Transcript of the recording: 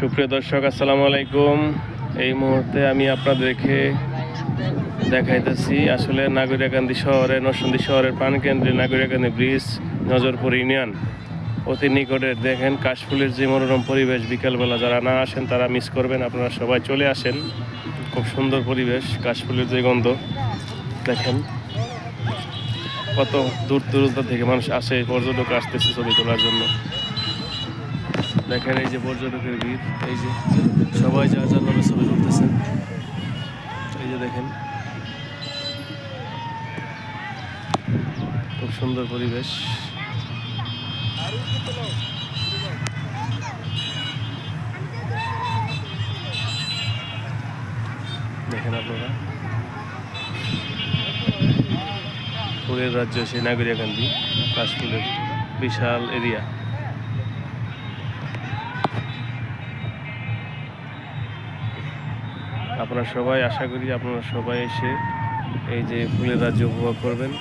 সুপ্রিয় দর্শক, আসসালামু আলাইকুম। এই মুহূর্তে আমি আপনাদেরকে দেখাইতেছি আসলে নাগরিকান্দি শহরে, নরসিংদী শহরের প্রাণকেন্দ্রে নাগরিকান্দি ব্রিজ, নজরপুর ইউনিয়ন। অতি নিকটে দেখেন কাশফুলের যে মনোরম পরিবেশ বিকালবেলা, যারা না আসেন তারা মিস করবেন, আপনারা সবাই চলে আসেন। খুব সুন্দর পরিবেশ, কাশফুলের যে গন্ধ, দেখেন। কত দূর দূরান্ত থেকে মানুষ আসে, পর্যটক আসতেছে ছবি তোলার জন্য। দেখেন এই যে পর্যটকের ভিড়, এই যে সবাই যা যা নামে ছবি তুলতেছেন এই যে দেখেন। খুব সুন্দর পরিবেশ। দেখেন আপনারা। ফুলের রাজ্য সেই নাগরিয়াকান্দি, কাশফুলের বিশাল এরিয়া। আপনারা সবাই আশা করি আপনারা সবাই এসে এই যে ফুলের রাজ্য উপভোগ করবেন।